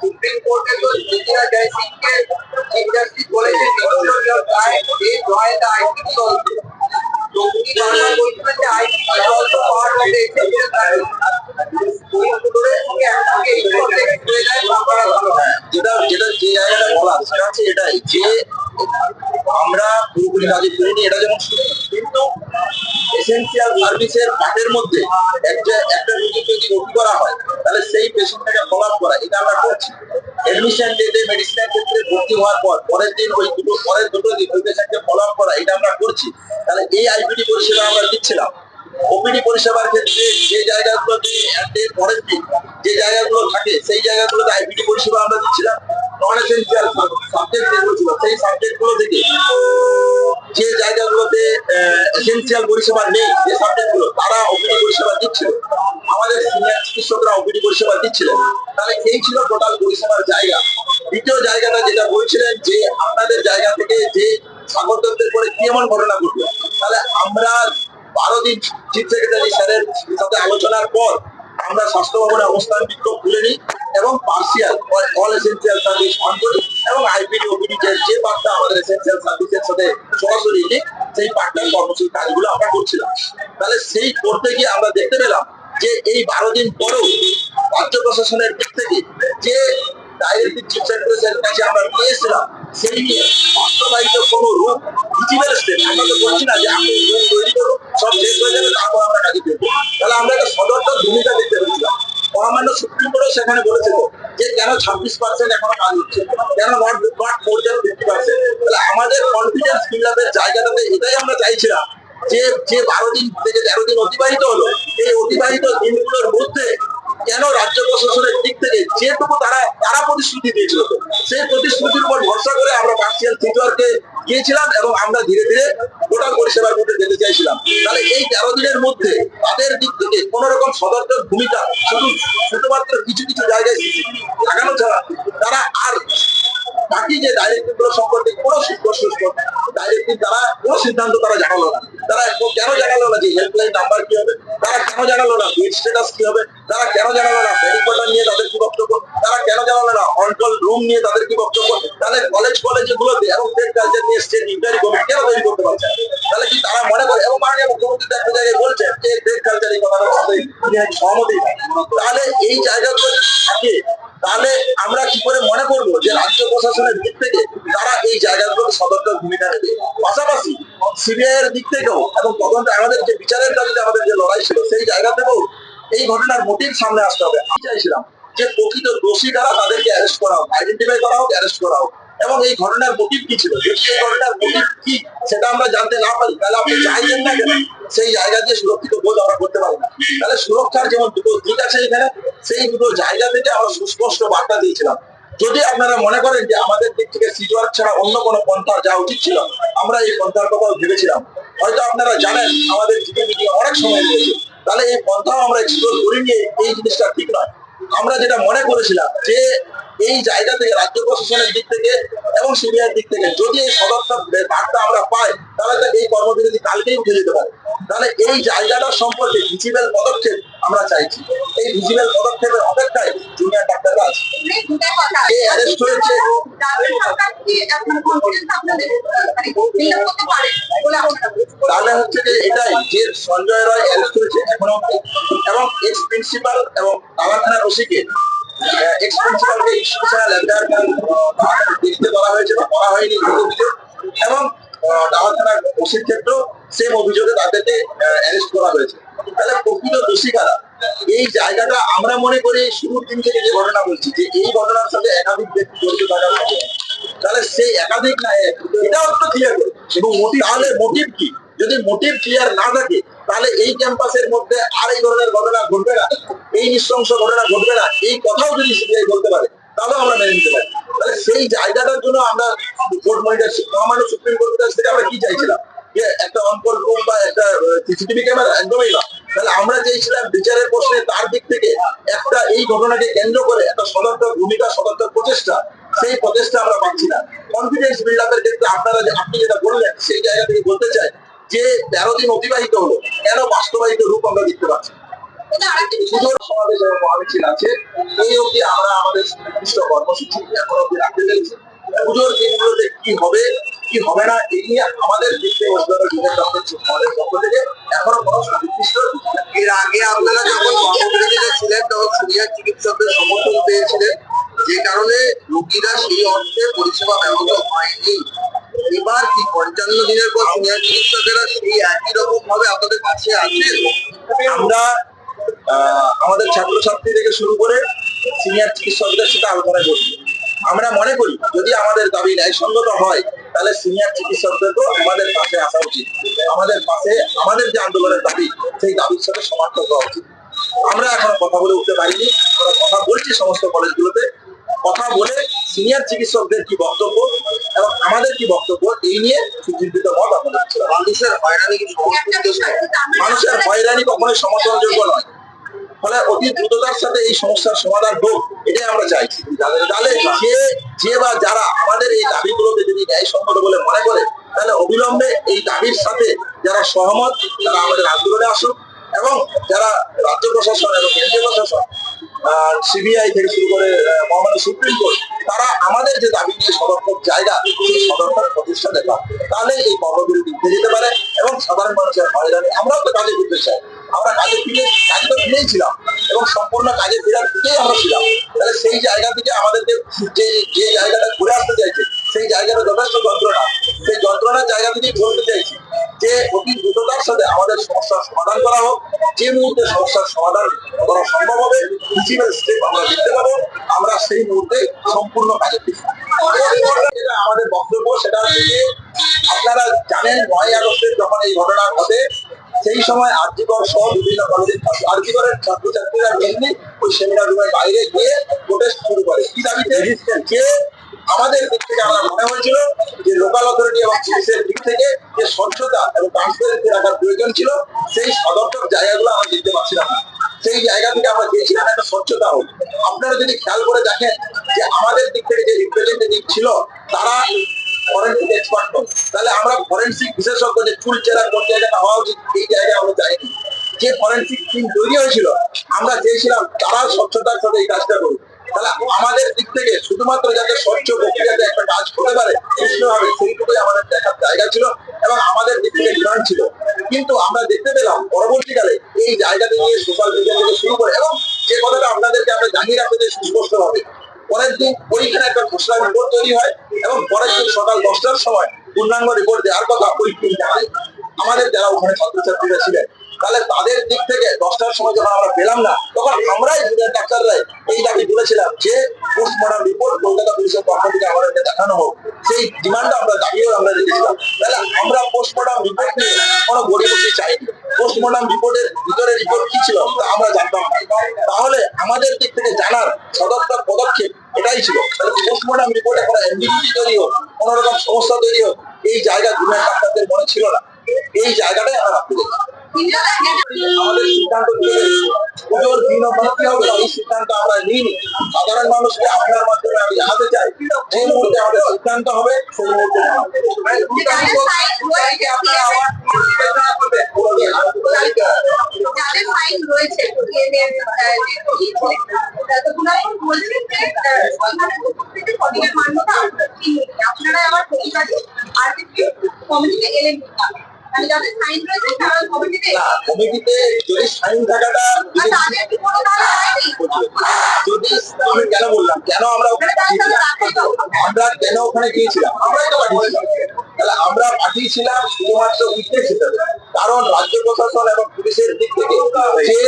Supreme কোর্টে তো জিতিয়া জয় সিংকে চিফ জাস্টিস বলেছেন নিরঞ্জন রায় দে জয় দা আইটি সলভ তো উনি বারবার বলছিলেন যে আইটি করা হয়, তাহলে সেই আপ করা, এটা আমরা করছি। এডমিশন মেডিসিনের ক্ষেত্রে ভর্তি হওয়ার পর, পরের দিন ওই দুটো, পরের দুটো দিন ওই পেশেন্টকে ফলো আপ করা, এটা আমরা করছি। তাহলে এই আইপিডি পরিষেবা আমরা দিচ্ছিলাম। ওপিডি পরিষেবার ক্ষেত্রে যে জায়গাগুলোতে যে জায়গাগুলো থাকে, সেই জায়গাগুলোতে আইপিডি পরিষেবা আমরা দিচ্ছিলাম। নন এসেন্সিয়াল সাবজেক্ট যেগুলো ছিল, সেই থেকে যে জায়গাগুলোতে এসেন্সিয়াল পরিষেবা নেই, যে তারা ওপিডি পরিষেবা দিচ্ছিল। আমাদের সিনিয়র চিকিৎসকরা ওপিডি পরিষেবা দিচ্ছিলেন তাহলে এই ছিল টোটাল পরিষেবার জায়গা। দ্বিতীয় জায়গাটা যেটা বলছিলেন যে, আপনাদের জায়গা থেকে যে স্বাগতত্বের পরে কি এমন ঘটনা ঘটবে তাহলে আমরা বারো দিন চিফ সেক্রেটারি স্যারের সাথে আলোচনার পর আমরা স্বাস্থ্য ভবনে অবস্থান বিক্ষোভ তুলে নিই এবং partial all essential service on করি এবং আইপিডি ওপিডি যে পার্টটা আমাদের এসেন্সিয়াল সার্ভিসের সাথে সরাসরি লিঙ্ক সেই পার্টটার কর্মসূচি কাজগুলো আমরা করছিলাম। তাহলে সেই করতে গিয়ে আমরা দেখতে পেলাম যে এই বারো দিন পরেও রাজ্য প্রশাসনের দিক থেকে যে ডাইরেক্টিভ চিফ সেক্রেটারির কাছে আমরা পেয়েছিলাম সেই নিয়ে বাস্তবায়িত কোনো রূপ ভিজিবল স্টেপ আমরা তো বলছি না যে করুন ছাব্বিশ পার্সেন্ট এখনও কেন তাহলে আমাদের কনফিডেন্স জায়গাটাতে এটাই আমরা চাইছিলাম যে যে বারো দিন থেকে তেরো দিন অতিবাহিত হলো, এই অতিবাহিত দিনগুলোর মধ্যে কেন রাজ্য প্রশাসনের যেটুকু তারা তারা প্রতিশ্রুতি দিয়েছিল সেই প্রতিশ্রুতির উপর ভরসা করে আমরা পার্সিয়াল থিয়েটারকে গিয়েছিলাম এবং আমরা ধীরে ধীরে টোটাল পরিষেবার মধ্যে যেতে চাইছিলাম। তাহলে এই তেরো দিনের মধ্যে তাদের দিক থেকে কোন রকম সদর্থক ভূমিকা শুধু শুধুমাত্র কিছু কিছু জায়গায় লাগানো ছাড়া তারা আর বাকি যে ডাইরেক্টিভগুলো সম্পর্কে কোনো সুস্পষ্ট ডাইরেক্টিভ তারা কোনো সিদ্ধান্ত তারা জানালো না। তারা কেন জানালো না? যে হেল্পলাইন নাম্বার কি হবে? তারা কেন জানালো না? বেড স্ট্যাটাস কি হবে? তারা কেন জানালো না? ব্যারিকোটার নিয়ে তাদের কি বক্তব্য? তারা কেন জানালো না? অনকল রুম নিয়ে তাদের কি বক্তব্য? তাহলে কলেজ কলেজে গুলোতে এবং স্টেট কালচার নিয়ে স্টেট ইনকোয়ারি কমিটি কেন তৈরি করতে পারছে? তাহলে কি তারা মনে করে? এবং মাননীয় মুখ্যমন্ত্রী একটা জায়গায় বলছেন যে স্টেট কালচার এই কথাটার সাথে সহমতি তাহলে এই জায়গাগুলো থাকে। তাহলে আমরা কি করে মনে করব যে রাজ্য প্রশাসনের দিক থেকে তারা এই জায়গাগুলোতে সতর্ক ভূমিকা নেবে? পাশাপাশি সিবিআই দিক থেকেও এবং তদন্ত আমাদের যে বিচারের দাবিতে আমাদের যে লড়াই ছিল, সেই জায়গা থেকেও এই ঘটনার মোটিভ সামনে আসতে হবে। আমি চাইছিলাম যে প্রকৃত দোষী যারা তাদেরকে অ্যারেস্ট করা হোক আইডেন্টিফাই করা হোক অ্যারেস্ট করা হোক। এবং এই ঘটনার মোটিভ কি ছিল? যদি এই ঘটনার মোটিভ কি, সেটা আমরা জানতে না পারি, তাহলে আপনি চাইছেন না কেন? সেই জায়গা দিয়ে সুরক্ষিত বোধ আমরা করতে পারি না। তাহলে সুরক্ষার যেমন দুটো দিক আছে এখানে, সেই দুটো জায়গা থেকে আমরা সুস্পষ্ট বার্তা দিয়েছিলাম। যদি আপনারা মনে করেন যে আমাদের দিক থেকে সিজওয়ার ছাড়া অন্য কোনো পন্থা যাওয়া উচিত ছিল, আমরা এই পন্থার কথাও ভেবেছিলাম। হয়তো আপনারা জানেন, আমাদের জিডি মিটিং অনেক সময় রয়েছে তাহলে এই পন্থাও আমরা এক্সপ্লোর করি নিয়ে এই জিনিসটা ঠিক নয়। আমরা যেটা মনে করেছিলাম যে এই জায়গা থেকে, রাজ্য প্রশাসনের দিক থেকে এবং সিবিআই দিক থেকে যদি এই সদর্থক বার্তা আমরা পাই, তাহলে তো এই কর্মবিরতি কালকেই উঠে যেতে পারে। তাহলে এই জায়গাটা সম্পর্কে ভিজিবল পদক্ষেপ আমরা চাইছি। এই ভিজিবল পদক্ষেপের অপেক্ষায় জুনিয়র ডাক্তাররা আছে মানে বলে বলছেন? তাহলে হচ্ছে যে এটাই যে সঞ্জয় রায় অ্যারেস্ট হয়েছে এখনও অব্দি এবং এক্স প্রিন্সিপাল এবং কালা রশিকে এক্স প্রিন্সিপালকে ইনস্টিটিউশনাল এফআইআর দেখতে বলা হয়েছে বা করা হয়নি এবং ডাওয়া থানার ওসির সেম অভিযোগে তাদেরকে অ্যারেস্ট করা হয়েছে। তাহলে প্রকৃত দোষী কারা? এই জায়গাটা আমরা মনে করি শুরুর দিন থেকে যে ঘটনা বলছি, যে এই ঘটনার সাথে একাধিক ব্যক্তি জড়িত কথা। তাহলে সেই একাধিক না এটাও একটু ক্লিয়ার করে। এবং মোটিভ তাহলে মোটিভ কি? যদি মোটিভ ক্লিয়ার না থাকে, তাহলে এই ক্যাম্পাসের মধ্যে আর এই ধরনের ঘটনা ঘটবে না। এই নৃশংস ঘটনা ঘটবে না। এই কথাও যদি সিবিআই বলতে পারে তাহলেও আমরা মেনে নিতে পারি। তাহলে সেই জায়গাটার জন্য আমরা কোর্ট মনিটর, মহামান্য সুপ্রিম কোর্টের কাছ থেকে আমরা কি চাইছিলাম? যে একটা বা একটা সিসিটিভি ক্যামেরা একদমই না। তাহলে আমরা চেয়েছিলাম বিচারের প্রশ্নে তার দিক থেকে একটা এই ঘটনাকে কেন্দ্র করে একটা সদর্থক ভূমিকা সদর্থক প্রচেষ্টা, সেই প্রচেষ্টা আমরা পাচ্ছি না। কনফিডেন্স বিল্ড আপের ক্ষেত্রে আপনারা আপনি যেটা বললেন, সেই জায়গা থেকে বলতে চাই যে তেরো দিন অতিবাহিত হলো। কেন বাস্তবায়িত রূপ আমরা দেখতে পাচ্ছি পুজোর সমাবেশ এবং মহামিছিল আছে এই অবধি আমরা আমাদের নির্দিষ্ট কর্মসূচি এখন অবধি রাখতে পেরেছি। পুজোর দিনগুলোতে কি হবে কি হবে না এই নিয়ে আমাদের দিক থেকে ওয়েস্ট বেঙ্গল পক্ষ থেকে। এখনও কোনো সুনির্দিষ্ট এর আগে আপনারা যখন কর্মবিরতিতে ছিলেন তখন সিনিয়র চিকিৎসকদের সমর্থন পেয়েছিলেন। যে কারণে রোগীরা সেই অর্থে পরিষেবা ব্যাহত হয়নি। এবার কি পঞ্চান্ন দিনের পর সিনিয়র চিকিৎসকেরা সেই একই রকম ভাবে আপনাদের কাছে আছেন আমরা আমাদের ছাত্রছাত্রী থেকে শুরু করে সিনিয়র চিকিৎসকদের সাথে আলোচনা বসি আমরা মনে করি যদি আমাদের দাবি ন্যায়সঙ্গত হয় তাহলে সিনিয়র চিকিৎসকদেরকেও আমাদের পাশে আসা উচিত। আমাদের পাশে আমাদের যে আন্দোলনের দাবি সেই দাবির সাথে সমার্থক হওয়া উচিত। আমরা এখনও কথা বলে উঠতে পারিনি। আমরা কথা বলছি সমস্ত কলেজগুলোতে। কথা বলে সিনিয়র চিকিৎসকদের কি বক্তব্য এবং আমাদের কি বক্তব্য এই নিয়ে সুচিন্তিত মত আমাদের। মানুষের হয়রানি মানুষের হয়রানি কখনোই সমর্থনযোগ্য নয়। ফলে অতি দ্রুততার সাথে এই সমস্যার সমাধান হোক, এটাই আমরা চাইছি তাহলে যে যে বা যারা আমাদের এই দাবিগুলোকে যদি ন্যায়সঙ্গত বলে মনে করে, তাহলে অবিলম্বে এই দাবির সাথে যারা সহমত, তারা আমাদের আন্দোলনে আসুক এবং যারা রাজ্য প্রশাসন এবং কেন্দ্রীয় প্রশাসন সিবিআই থেকে শুরু করে মহামান্য সুপ্রিম কোর্ট, তারা আমাদের যে দাবি নিয়ে সদর্থক জায়গা, সেই সদর্থক প্রতিষ্ঠা দেখা তাহলে এই কর্মবিরতি উঠে যেতে পারে এবং সাধারণ মানুষের হয়রানি আমরাও তো কাজে ফিরতে চাই আমরা কাজে ফিরে কাজে তো ফিরেই ছিলাম এবং সম্পূর্ণ কাজে ফেরার দিকেই আমরা ছিলাম। তাহলে সেই জায়গা থেকে আমাদেরকে যে যে জায়গাটা ঘুরে আসতে চাইছে, সেই জায়গাটা যথেষ্ট যন্ত্রণা। সেই যন্ত্রণার জায়গা থেকেই বলতে চাইছি যে অতি দ্রুততার সাথে আমাদের সমস্যার সমাধান করা হোক। যে মুহূর্তে সমস্যার সমাধান করা সম্ভব হবে ফিজিক্যাল স্টেপ আমরা দেখতে পাবো আমরা সেই মুহূর্তে সম্পূর্ণ কাজে যেটা আমাদের বক্তব্য, সেটা হচ্ছে আপনারা জানেন নয় আগস্টের যখন এই ঘটনা ঘটে সেই সময় আর্যিকর সহ বিভিন্ন কলেজের আর্যিকরের ছাত্রছাত্রীরা মেনলি ওই সেমিনার রুমের বাইরে গিয়ে প্রোটেস্ট শুরু করে। কি দাবিতে? যে আমাদের দিক থেকে আমরা মনে হয়েছিল যে লোকাল অথরিটি এবং পুলিশের দিক থেকে যে স্বচ্ছতা এবং ট্রান্সপারেন্সি রাখার প্রয়োজন ছিল, সেই সদর্থক জায়গাগুলো আমরা দেখতে পাচ্ছিলাম না। সেই জায়গা থেকে আমরা চেয়েছিলাম একটা স্বচ্ছতা হোক। আপনারা যদি খেয়াল করে দেখেন যে আমাদের দিক থেকে যে রিপ্রেজেন্টেটিভ ছিল, তারা ফরেন্সিক এক্সপার্ট তাহলে আমরা ফরেন্সিক বিশেষজ্ঞ যে চুল চেরা কোন জায়গাটা হওয়া উচিত, এই জায়গায় আমরা যাইনি। যে ফরেন্সিক টিম তৈরি হয়েছিল, আমরা চেয়েছিলাম তারা স্বচ্ছতার সাথে এই কাজটা করুক। তাহলে আমাদের দিক থেকে শুধুমাত্র যাতে স্বচ্ছ প্রক্রিয়াতে একটা কাজ হতে পারে সুষ্ঠুভাবে সেইটুকুই আমাদের দেখার জায়গা ছিল এবং আমাদের দিক থেকে ডিমান্ড ছিল। কিন্তু আমরা দেখতে পেলাম, পরবর্তীকালে এই জায়গাতে নিয়ে সোশ্যাল মিডিয়া থেকে শুরু করে এবং যে কথাটা আপনাদেরকে আমরা জানিয়ে রাখতে সুস্পষ্ট হবে, পরের দিন ওইখানে একটা খসড়া রিপোর্ট তৈরি হয়। এবং পরের দিন সকাল দশটার সময় পূর্ণাঙ্গ রিপোর্ট দেওয়ার কথা ওই হয় আমাদের যারা ওখানে ছাত্রছাত্রীরা ছিলেন, তাহলে তাদের দিক থেকে দশটার সময় যখন আমরা পেলাম না, তখন আমরাই জুনিয়র ডাক্তাররাই এই দাবি তুলেছিলাম যে পোস্টমর্টম রিপোর্ট কলকাতা পুলিশের পক্ষ থেকে আমাদেরকে দেখানো হোক। সেই ডিমান্ডটা আমরা দাবিও আমরা রেখেছিলাম। তাহলে আমরা পোস্টমর্টম রিপোর্ট নিয়ে কোনো গড়িমসি চাইনি। পোস্টমর্টম রিপোর্টের ভিতরে রিপোর্ট কি ছিল তা আমরা জানতাম তাহলে আমাদের দিক থেকে জানার সদর্থক পদক্ষেপ এটাই ছিল। পোস্টমর্টম রিপোর্টে কোনো এমবিডিটি তৈরি হোক কোনো রকম সমস্যা তৈরি হোক, এই জায়গা জুনিয়র ডাক্তারদের মনে ছিল না। এই জায়গাটাই আমরা রাখতে চাই আমাদের সিদ্ধান্ত পুজোর হবে এই সিদ্ধান্ত আমরা নিইনি। সাধারণ মানুষকে আপনার মাধ্যমে আমি জানাতে চাই যে মুহূর্তে আমাদের সিদ্ধান্ত হবে সেই মুহূর্তে যাদের রয়েছে বলছেন যে ওইখানে উপস্থিতি মান্যতা আপনারা আবার প্রতিবাদী আরবিসি কমিটিতে এলেন। না, কমিটিতে যদি সাইন থাকাটা যদি- আমি কেন বললাম? কেন আমরা ওখানে? আমরা কেন ওখানে গিয়েছিলাম? আমরাই তো পাঠিয়েছিলাম তাহলে আমরা পাঠিয়েছিলাম শুধুমাত্র হিসেবে কারণ রাজ্য প্রশাসন এবং পুলিশের দিক থেকে যে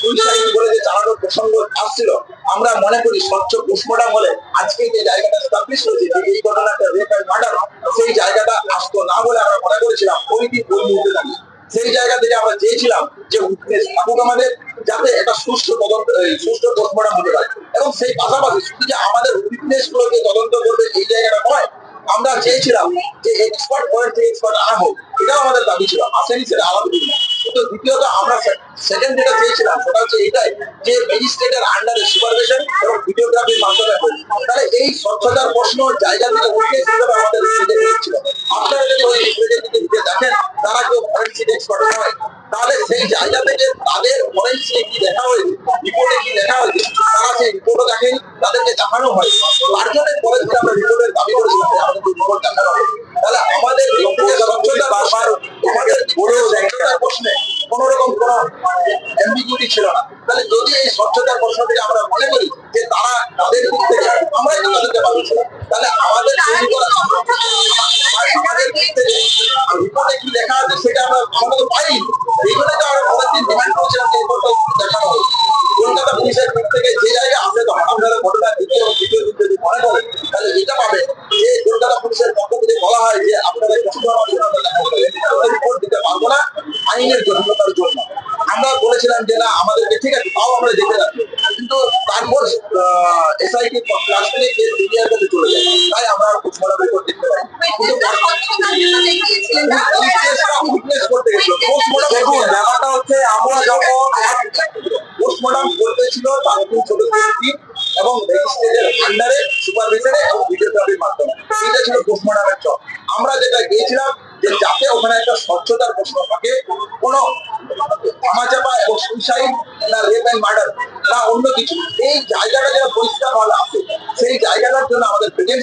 সুইসাইড করে যে চালানোর প্রসঙ্গ আসছিল, আমরা মনে করি স্বচ্ছ পোস্টমর্টম হলে আজকে যে জায়গাটা স্টাবলিশ হয়েছে, যে এই ঘটনাটা রেপ অ্যান্ড মার্ডার সেই জায়গাটা আসতো না বলে আমরা মনে করেছিলাম ওই দিন ওই মুহূর্তে দাঁড়িয়ে। সেই জায়গা থেকে আমরা চেয়েছিলাম যে উইটনেস থাকুক আমাদের, যাতে একটা সুষ্ঠু তদন্ত সুষ্ঠু পোস্টমর্টম হতে পারে। এবং সেই পাশাপাশি শুধু যে আমাদের উইটনেস গুলোকে তদন্ত করবে, এই জায়গাটা নয় আমরা চেয়েছিলাম যে এক্সপার্ট ফরেন্সিক এক্সপার্ট আনা হোক এটাও আমাদের দাবি ছিল, আসেনি সেটা আলাদা বিষয় কিন্তু দ্বিতীয়ত আমরা সেকেন্ড যেটা চেয়েছিলাম, সেটা হচ্ছে এটাই যে ম্যাজিস্ট্রেটের আন্ডারে সুপারভিশন এবং ভিডিওগ্রাফির মাধ্যমে হয়। তাহলে এই স্বচ্ছতার প্রশ্ন, জায়গা থেকে উঠে হিসেবে আমাদের স্টেজে এসেছিল আপনারা যদি ওই স্টেজের দিকে ঘুরে দেখেন, তারা কেউ ফরেন্সিক এক্সপার্ট নয়। তাহলে সেই জায়গা থেকে তাদের ফরেন্সিক কি দেখা হয়েছে? রিপোর্টে কি দেখা হয়েছে? তারা সেই রিপোর্টও দেখেন, তাদেরকে দেখানো হয় আমরা মনে করি যে তারা তাদের দিক থেকে আমরাই তো তাদেরকে তাহলে আমাদের তৈরি করা আমাদের দিক থেকে রিপোর্টে কি লেখা আছে সেটা আমরা আমরা তো পাইনি। এই জন্য তো আমরা পরের ডিমান্ড করেছিলাম যে রিপোর্টটা দেখানো কলকাতা পুলিশের দিক থেকে যে জায়গায় আপনি তো আপনারা ঘটনা দ্বিতীয় এবং তৃতীয় দিন যদি মনে করেন তাহলে এটা যে কলকাতা পুলিশের পক্ষ থেকে বলা হয় যে আপনাদের রিপোর্ট দিতে পারব না আইনের জন্য আমরা বলেছিলাম যে না আমাদেরকে ঠিক আছে তাও আমরা দেখে এসআইটি থেকে কেস কাছে চলে যায় তাই আমরা পোস্টমর্টম রিপোর্ট দেখতে পাই দেখুন ব্যাপারটা হচ্ছে আমরা যখন পোস্টমর্টম করতে ছিল টিম এবং আন্ডারে সুপারভিশনে এবং ভিডিওগ্রাফির মাধ্যমে এটা ছিল পোস্টমর্টমের জব আমরা যেটা গিয়েছিলাম যে যাতে ওখানে একটা স্বচ্ছতার প্রশ্ন থাকে কোনো ধামাচাপা এবং সুইসাইড না রেপ অ্যান্ড মার্ডার না অন্য কিছু এই জায়গাটা যেন পরিষ্কার ভাবে আসে সেই জায়গাটার জন্য আমাদের